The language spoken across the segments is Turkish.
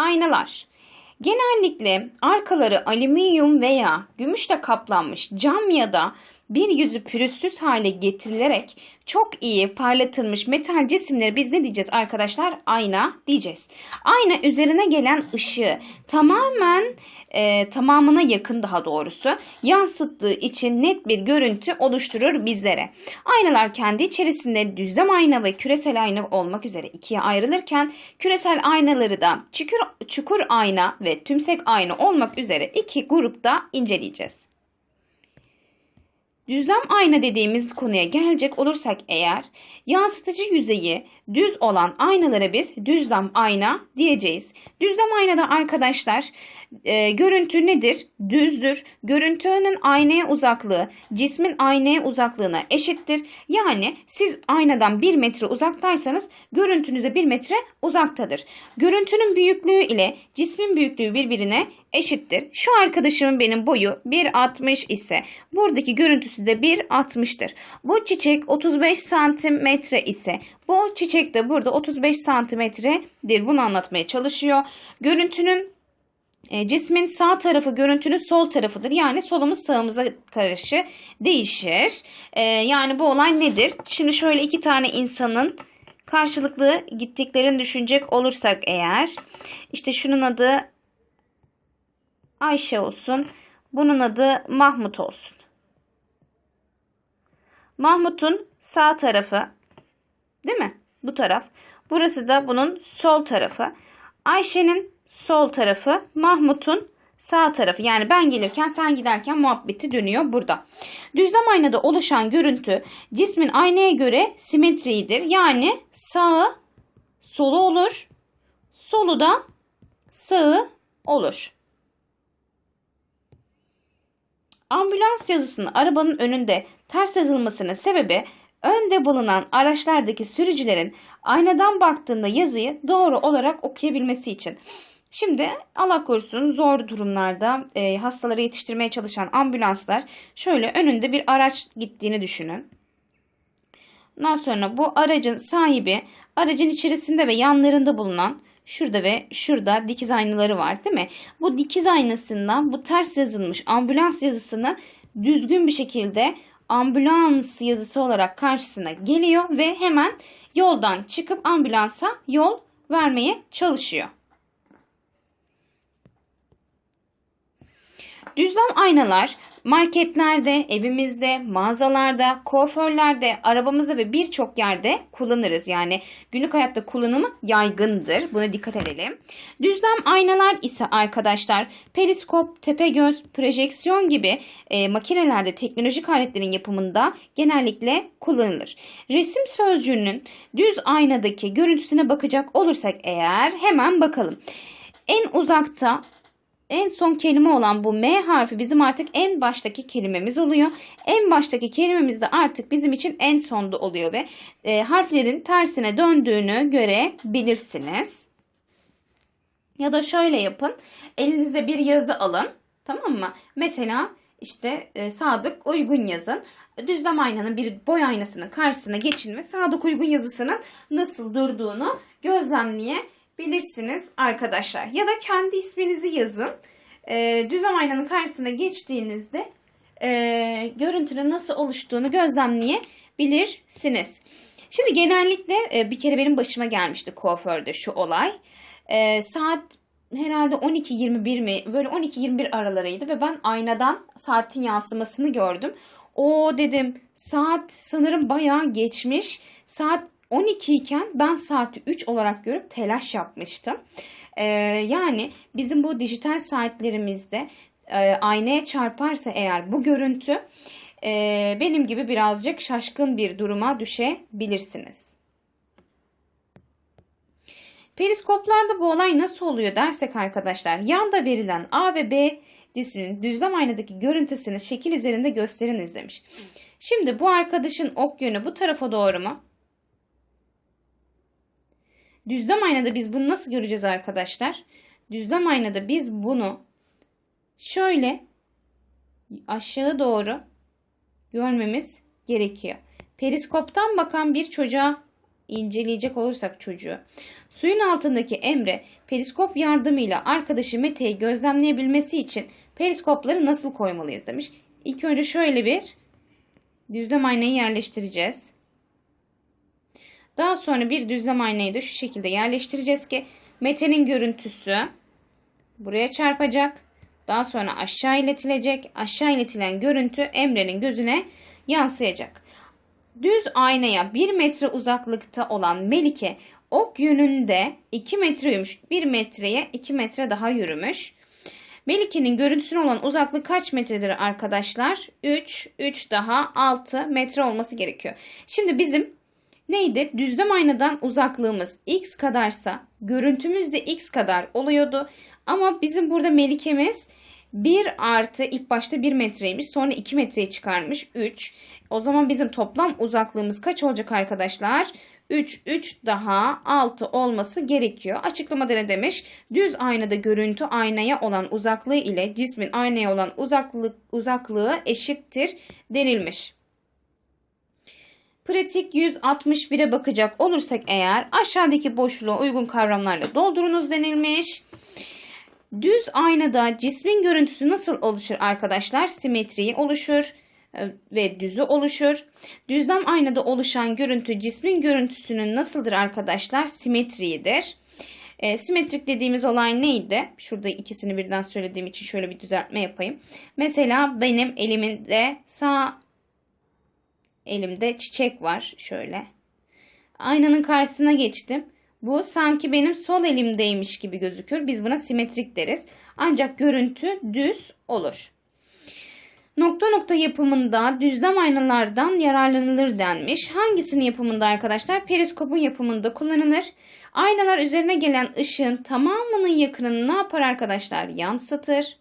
Aynalar. Genellikle arkaları alüminyum veya gümüşle kaplanmış cam ya da bir yüzü pürüzsüz hale getirilerek çok iyi parlatılmış metal cisimleri biz ne diyeceğiz arkadaşlar? Ayna diyeceğiz. Ayna üzerine gelen ışığı tamamen e, tamamına yakın daha doğrusu yansıttığı için net bir görüntü oluşturur bizlere. Aynalar kendi içerisinde düzlem ayna ve küresel ayna olmak üzere ikiye ayrılırken küresel aynaları da çukur, çukur ayna ve tümsek ayna olmak üzere iki grupta inceleyeceğiz. Düzlem ayna dediğimiz konuya gelecek olursak eğer yansıtıcı yüzeyi düz olan aynalara biz düzlem ayna diyeceğiz. Düzlem aynada arkadaşlar e, görüntü nedir? Düzdür. Görüntünün aynaya uzaklığı cismin aynaya uzaklığına eşittir. Yani siz aynadan 1 metre uzaktaysanız görüntünüze 1 metre uzaktadır. Görüntünün büyüklüğü ile cismin büyüklüğü birbirine eşittir. Şu arkadaşımın benim boyu 1.60 ise buradaki görüntüsü de 1.60'tır. Bu çiçek 35 santimetre ise bu çiçek de burada 35 santimetredir. Bunu anlatmaya çalışıyor. Görüntünün e, cismin sağ tarafı görüntünün sol tarafıdır. Yani solumuz sağımıza karşı değişir. E, yani bu olay nedir? Şimdi şöyle iki tane insanın karşılıklı gittiklerini düşünecek olursak eğer işte şunun adı Ayşe olsun. Bunun adı Mahmut olsun. Mahmut'un sağ tarafı değil mi? Bu taraf. Burası da bunun sol tarafı. Ayşe'nin sol tarafı, Mahmut'un sağ tarafı. Yani ben gelirken sen giderken muhabbeti dönüyor burada. Düzlem aynada oluşan görüntü cismin aynaya göre simetridir. Yani sağı solu olur. Solu da sağı olur. Ambulans yazısının arabanın önünde ters yazılmasının sebebi önde bulunan araçlardaki sürücülerin aynadan baktığında yazıyı doğru olarak okuyabilmesi için. Şimdi Allah korusun zor durumlarda e, hastaları yetiştirmeye çalışan ambulanslar şöyle önünde bir araç gittiğini düşünün. Ondan sonra bu aracın sahibi aracın içerisinde ve yanlarında bulunan şurada ve şurada dikiz aynaları var değil mi? Bu dikiz aynasından bu ters yazılmış ambulans yazısını düzgün bir şekilde ambulans yazısı olarak karşısına geliyor ve hemen yoldan çıkıp ambulansa yol vermeye çalışıyor. Düzlem aynalar marketlerde, evimizde, mağazalarda, kuaförlerde, arabamızda ve birçok yerde kullanırız. Yani günlük hayatta kullanımı yaygındır. Buna dikkat edelim. Düzlem aynalar ise arkadaşlar periskop, tepegöz, projeksiyon gibi e, makinelerde teknolojik aletlerin yapımında genellikle kullanılır. Resim sözcüğünün düz aynadaki görüntüsüne bakacak olursak eğer hemen bakalım. En uzakta en son kelime olan bu M harfi bizim artık en baştaki kelimemiz oluyor. En baştaki kelimemiz de artık bizim için en sonda oluyor ve e, harflerin tersine döndüğünü görebilirsiniz. Ya da şöyle yapın. Elinize bir yazı alın. Tamam mı? Mesela işte e, sadık uygun yazın. Düzlem aynanın bir boy aynasının karşısına geçin ve sadık uygun yazısının nasıl durduğunu gözlemleye bilirsiniz arkadaşlar. Ya da kendi isminizi yazın. E, düzlem aynanın karşısına geçtiğinizde e, görüntünün nasıl oluştuğunu gözlemleyebilirsiniz. Şimdi genellikle e, bir kere benim başıma gelmişti kuaförde şu olay. E, saat herhalde 12-21 mi böyle 12-21 aralarıydı ve ben aynadan saatin yansımasını gördüm. O dedim saat sanırım bayağı geçmiş. Saat 12 iken ben saati 3 olarak görüp telaş yapmıştım. Ee, yani bizim bu dijital saatlerimizde e, aynaya çarparsa eğer bu görüntü e, benim gibi birazcık şaşkın bir duruma düşebilirsiniz. Periskoplarda bu olay nasıl oluyor dersek arkadaşlar yanda verilen A ve B cisminin düzlem aynadaki görüntüsünü şekil üzerinde gösteriniz demiş. Şimdi bu arkadaşın ok yönü bu tarafa doğru mu? Düzlem aynada biz bunu nasıl göreceğiz arkadaşlar? Düzlem aynada biz bunu şöyle aşağı doğru görmemiz gerekiyor. Periskoptan bakan bir çocuğa inceleyecek olursak çocuğu. Suyun altındaki Emre periskop yardımıyla arkadaşı Mete'yi gözlemleyebilmesi için periskopları nasıl koymalıyız demiş. İlk önce şöyle bir düzlem aynayı yerleştireceğiz. Daha sonra bir düzlem aynayı da şu şekilde yerleştireceğiz ki Mete'nin görüntüsü buraya çarpacak. Daha sonra aşağı iletilecek. Aşağı iletilen görüntü Emre'nin gözüne yansıyacak. Düz aynaya 1 metre uzaklıkta olan Melike ok yönünde 2 metre yürümüş. 1 metreye 2 metre daha yürümüş. Melike'nin görüntüsüne olan uzaklık kaç metredir arkadaşlar? 3, 3 daha 6 metre olması gerekiyor. Şimdi bizim neydi? Düzlem aynadan uzaklığımız x kadarsa görüntümüz de x kadar oluyordu. Ama bizim burada Melike'miz 1 artı ilk başta 1 metreymiş sonra 2 metreye çıkarmış 3. O zaman bizim toplam uzaklığımız kaç olacak arkadaşlar? 3, 3 daha 6 olması gerekiyor. Açıklamada ne demiş? Düz aynada görüntü aynaya olan uzaklığı ile cismin aynaya olan uzaklık, uzaklığı eşittir denilmiş. Pratik 161'e bakacak olursak eğer aşağıdaki boşluğu uygun kavramlarla doldurunuz denilmiş. Düz aynada cismin görüntüsü nasıl oluşur arkadaşlar? Simetriyi oluşur e, ve düzü oluşur. Düzlem aynada oluşan görüntü cismin görüntüsünün nasıldır arkadaşlar? Simetriyidir. E, simetrik dediğimiz olay neydi? Şurada ikisini birden söylediğim için şöyle bir düzeltme yapayım. Mesela benim elimde sağ elimde çiçek var şöyle. Aynanın karşısına geçtim. Bu sanki benim sol elimdeymiş gibi gözükür. Biz buna simetrik deriz. Ancak görüntü düz olur. Nokta nokta yapımında düzlem aynalardan yararlanılır denmiş. Hangisinin yapımında arkadaşlar? Periskopun yapımında kullanılır. Aynalar üzerine gelen ışığın tamamının yakınını ne yapar arkadaşlar? Yansıtır.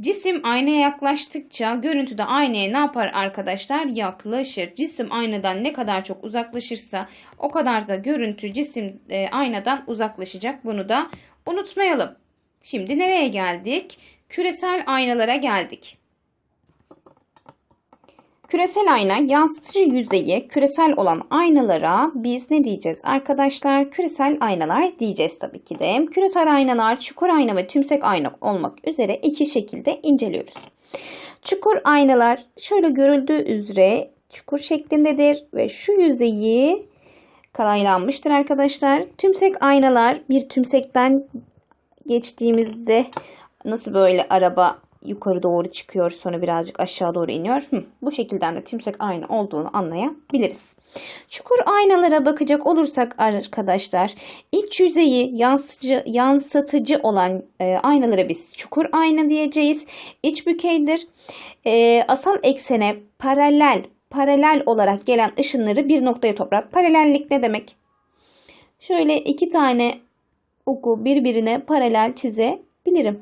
Cisim aynaya yaklaştıkça görüntü de aynaya ne yapar arkadaşlar? Yaklaşır. Cisim aynadan ne kadar çok uzaklaşırsa o kadar da görüntü cisim e, aynadan uzaklaşacak. Bunu da unutmayalım. Şimdi nereye geldik? Küresel aynalara geldik. Küresel ayna yansıtıcı yüzeyi küresel olan aynalara biz ne diyeceğiz arkadaşlar? Küresel aynalar diyeceğiz tabii ki de. Küresel aynalar çukur ayna ve tümsek ayna olmak üzere iki şekilde inceliyoruz. Çukur aynalar şöyle görüldüğü üzere çukur şeklindedir ve şu yüzeyi kalaylanmıştır arkadaşlar. Tümsek aynalar bir tümsekten geçtiğimizde nasıl böyle araba yukarı doğru çıkıyor sonra birazcık aşağı doğru iniyor. Hı, bu şekilden de timsek ayna olduğunu anlayabiliriz. Çukur aynalara bakacak olursak arkadaşlar iç yüzeyi yansıtıcı, yansıtıcı olan e, aynalara biz çukur ayna diyeceğiz. İç bükeydir. E, asal eksene paralel paralel olarak gelen ışınları bir noktaya toplar. Paralellik ne demek? Şöyle iki tane oku birbirine paralel çizebilirim.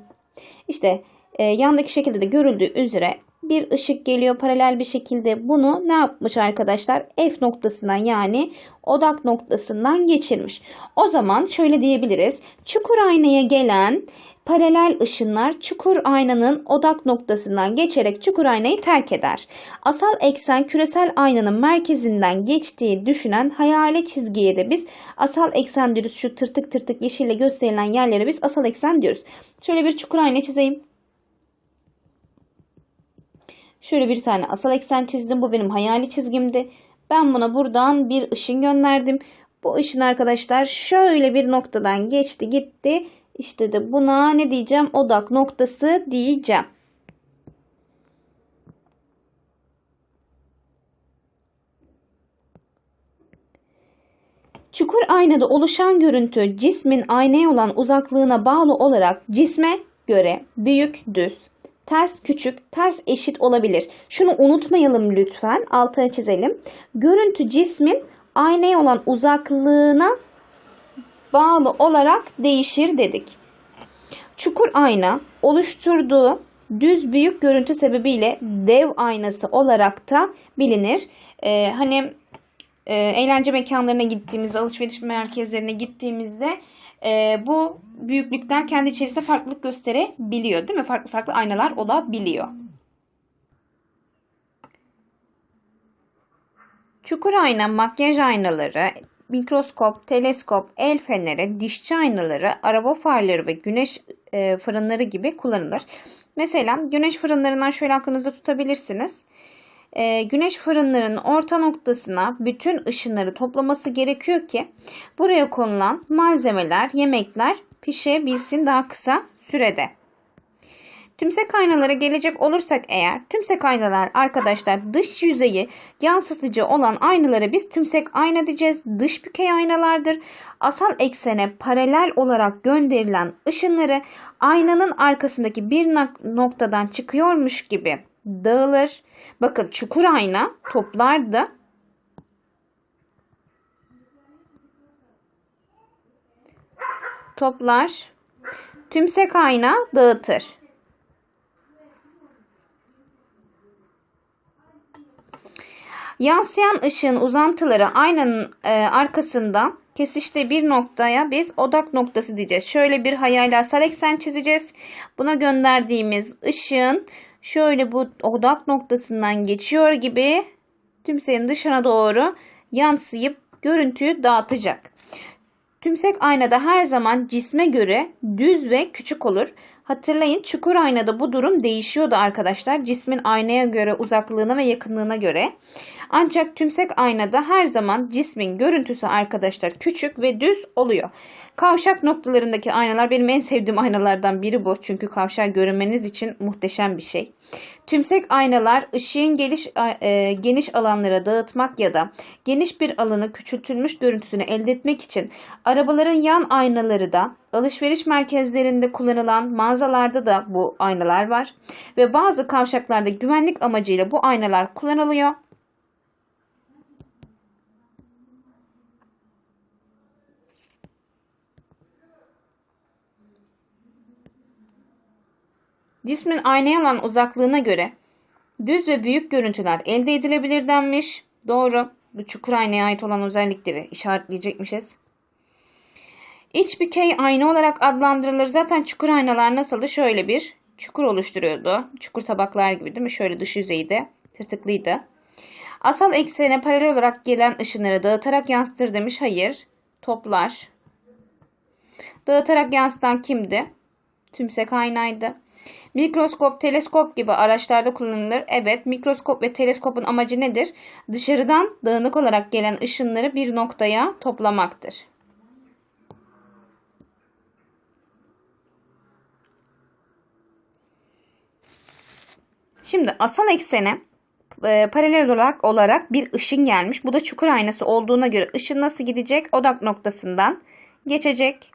İşte e, yandaki şekilde de görüldüğü üzere bir ışık geliyor paralel bir şekilde bunu ne yapmış arkadaşlar F noktasından yani odak noktasından geçirmiş. O zaman şöyle diyebiliriz çukur aynaya gelen paralel ışınlar çukur aynanın odak noktasından geçerek çukur aynayı terk eder. Asal eksen küresel aynanın merkezinden geçtiği düşünen hayali çizgiye de biz asal eksen diyoruz. Şu tırtık tırtık yeşille gösterilen yerlere biz asal eksen diyoruz. Şöyle bir çukur ayna çizeyim. Şöyle bir tane asal eksen çizdim. Bu benim hayali çizgimdi. Ben buna buradan bir ışın gönderdim. Bu ışın arkadaşlar şöyle bir noktadan geçti gitti. İşte de buna ne diyeceğim? Odak noktası diyeceğim. Çukur aynada oluşan görüntü cismin aynaya olan uzaklığına bağlı olarak cisme göre büyük, düz, ters küçük, ters eşit olabilir. Şunu unutmayalım lütfen. Altına çizelim. Görüntü cismin aynaya olan uzaklığına bağlı olarak değişir dedik. Çukur ayna oluşturduğu düz büyük görüntü sebebiyle dev aynası olarak da bilinir. Ee, hani e, eğlence mekanlarına gittiğimizde, alışveriş merkezlerine gittiğimizde e, bu büyüklükler kendi içerisinde farklılık gösterebiliyor değil mi? Farklı farklı aynalar olabiliyor. Çukur ayna, makyaj aynaları, mikroskop, teleskop, el feneri, dişçi aynaları, araba farları ve güneş e, fırınları gibi kullanılır. Mesela güneş fırınlarından şöyle aklınızda tutabilirsiniz. E, güneş fırınlarının orta noktasına bütün ışınları toplaması gerekiyor ki buraya konulan malzemeler, yemekler pişebilsin daha kısa sürede. Tümsek aynalara gelecek olursak eğer tümsek aynalar arkadaşlar dış yüzeyi yansıtıcı olan aynalara biz tümsek ayna diyeceğiz. Dış bükey aynalardır. Asal eksene paralel olarak gönderilen ışınları aynanın arkasındaki bir nok- noktadan çıkıyormuş gibi dağılır. Bakın çukur ayna toplardı. Toplar. Tümsek ayna dağıtır. Yansıyan ışığın uzantıları aynanın e, arkasından kesiştiği bir noktaya biz odak noktası diyeceğiz. Şöyle bir hayali asal eksen çizeceğiz. Buna gönderdiğimiz ışığın şöyle bu odak noktasından geçiyor gibi tümseyin dışına doğru yansıyıp görüntüyü dağıtacak. Tümsek aynada her zaman cisme göre düz ve küçük olur. Hatırlayın çukur aynada bu durum değişiyordu arkadaşlar. Cismin aynaya göre uzaklığına ve yakınlığına göre. Ancak tümsek aynada her zaman cismin görüntüsü arkadaşlar küçük ve düz oluyor. Kavşak noktalarındaki aynalar benim en sevdiğim aynalardan biri bu. Çünkü kavşağı görmeniz için muhteşem bir şey. Tümsek aynalar ışığın geliş, e, geniş alanlara dağıtmak ya da geniş bir alanı küçültülmüş görüntüsünü elde etmek için arabaların yan aynaları da alışveriş merkezlerinde kullanılan mağazalarda da bu aynalar var. Ve bazı kavşaklarda güvenlik amacıyla bu aynalar kullanılıyor. Cismin aynaya olan uzaklığına göre düz ve büyük görüntüler elde edilebilir denmiş. Doğru. Bu çukur aynaya ait olan özellikleri işaretleyecekmişiz. İç bükey ayna olarak adlandırılır. Zaten çukur aynalar nasıldı? Şöyle bir çukur oluşturuyordu. Çukur tabaklar gibi değil mi? Şöyle dış yüzeyi de tırtıklıydı. Asal eksene paralel olarak gelen ışınları dağıtarak yansıtır demiş. Hayır. Toplar. Dağıtarak yansıtan kimdi? Tümsek aynaydı. Mikroskop, teleskop gibi araçlarda kullanılır. Evet, mikroskop ve teleskopun amacı nedir? Dışarıdan dağınık olarak gelen ışınları bir noktaya toplamaktır. Şimdi asal eksene e, paralel olarak olarak bir ışın gelmiş. Bu da çukur aynası olduğuna göre ışın nasıl gidecek? Odak noktasından geçecek.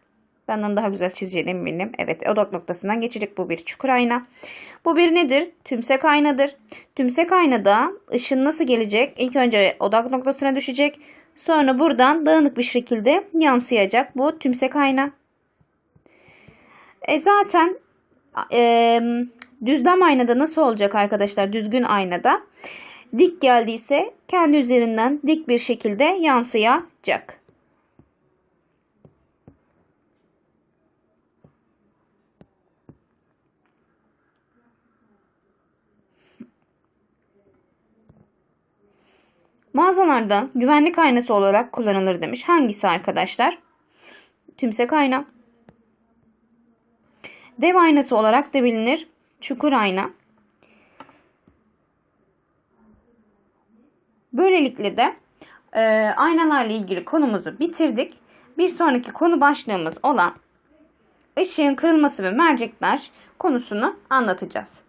Benden daha güzel çizeceğini eminim. Evet odak noktasından geçecek bu bir çukur ayna. Bu bir nedir? Tümsek aynadır. Tümsek aynada ışın nasıl gelecek? İlk önce odak noktasına düşecek. Sonra buradan dağınık bir şekilde yansıyacak bu tümsek ayna. E zaten e, düzlem aynada nasıl olacak arkadaşlar? Düzgün aynada. Dik geldiyse kendi üzerinden dik bir şekilde yansıyacak. Mağazalarda güvenlik aynası olarak kullanılır demiş. Hangisi arkadaşlar? Tümsek ayna. Dev aynası olarak da bilinir. Çukur ayna. Böylelikle de e, aynalarla ilgili konumuzu bitirdik. Bir sonraki konu başlığımız olan ışığın kırılması ve mercekler konusunu anlatacağız.